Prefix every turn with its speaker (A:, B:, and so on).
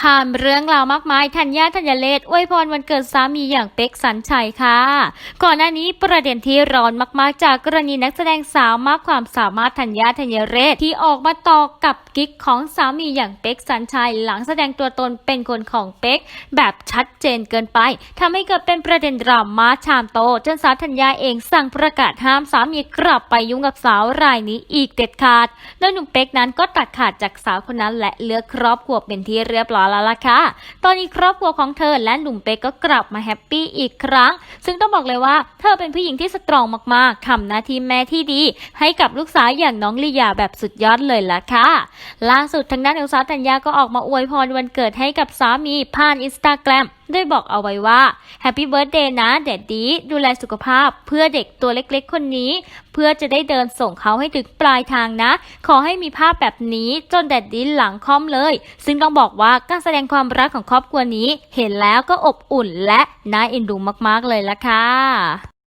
A: ผ่านเรื่องราวมากมายธัญญาธัญเลศอวยพรวันเกิดสามีอย่างเป็กสันชัยค่ะ ก่อนหน้านี้ประเด็นที่ร้อนมากๆ จากกรณีนักแสดงสาวมากความสามารถธัญญาธัญเรศที่ออกมาต่อกับกิ๊กของสามีอย่างเป็กสันชัย หลังแสดงตัวตนเป็นคนของเป็กแบบชัดเจนเกินไปทำให้เกิดเป็นประเด็นดราม่าชามโตจนสาวธัญญาเองสั่งประกาศห้ามสามีกลับไปยุ่งกับสาวรายนี้อีกเด็ดขาดโดยหนุ่มเป็กนั้นก็ตัดขาดจากสาวคนนั้นและเลือกครอบครัวเป็นที่เรียบร้อยแล้วล่ะค่ะ ตอนนี้ครอบครัวของเธอและหนุ่มเป็กก็กลับมาแฮปปี้อีกครั้ง ซึ่งต้องบอกเลยว่าเธอเป็นผู้หญิงที่สตรองมากๆทำหน้าที่แม่ที่ดี ให้กับลูกสาวอย่างน้องลียาแบบสุดยอดเลยล่ะค่ะ ล่าสุดทางด้านของสาวธัญญาก็ออกมาอวยพรวันเกิดให้กับสามีผ่านอินสตาแกรม ด้วยบอกเอาไว้ว่าแฮปปี้เบิร์ดเดย์นะแดดดีดูแลสุขภาพเพื่อเด็กตัวเล็กๆคนนี้ เพื่อจะได้เดินส่งเขาให้ถึงปลายทางนะ ขอให้มีภาพแบบนี้จนแดดดีหลังค่อมเลย ซึ่งต้องบอกว่าการแสดงความรักของครอบครัวนี้ เห็นแล้วก็อบอุ่นและน่าเอ็นดูมากๆเลยละค่ะ